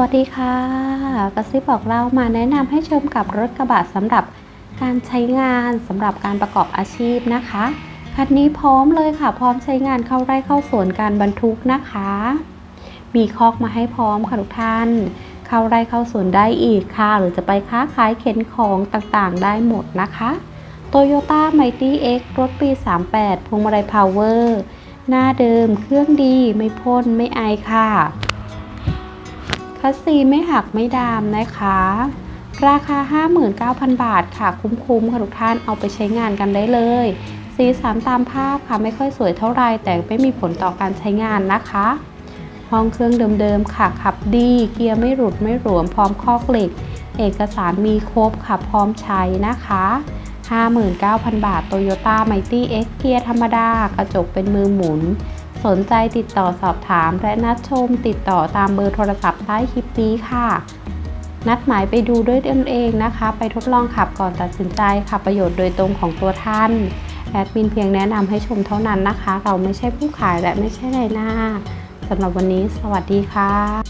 วัสดีค่ะกระซิบบอกเรามาแนะนำให้ชมกับรถกระบะสำหรับการใช้งานสำหรับการประกอบอาชีพนะคะคันนี้พร้อมเลยค่ะ พร้อมใช้งานเข้าไร่เข้าสวนการบรรทุกนะคะ มีคอกมาให้พร้อมค่ะทุกท่าน เข้าไร่เข้าสวนได้อีกค่ะ หรือจะไปค้าขายเข็นของต่างๆ ได้หมดนะคะ Toyota Mighty X รถปี 38พวงมาลัยพาวเวอร์หน้าเดิมเครื่องดีไม่พ่นไม่ไอค่ะ คัสซีไม่หักไม่ดามนะคะ ราคา 59,000 บาทค่ะคุ้มๆค่ะทุกท่านเอาไปใช้งานกันได้เลย สีสันตามภาพค่ะไม่ค่อยสวยเท่าไรแต่ไม่มีผลต่อการใช้งานนะคะ ห้องเครื่องเดิมๆค่ะขับดี เกียร์ไม่หลุดไม่หลวมพร้อมคอกเหล็ก เอกสารมีครบค่ะพร้อมใช้นะคะ59,000 บาท Toyota Mighty X เกียร์ธรรมดา กระจกเป็นมือหมุน สนใจติดต่อสอบถาม และนัดชมติดต่อตามเบอร์โทรศัพท์ใต้คลิปนี้ค่ะ นัดหมายไปดูด้วยตนเองนะคะ ไปทดลองขับก่อนตัดสินใจขับประโยชน์โดยตรงของตัวท่านแอดมินเพียงแนะนำให้ชมเท่านั้นนะคะ เราไม่ใช่ผู้ขายและไม่ใช่นายหน้าสำหรับวันนี้ สวัสดีค่ะ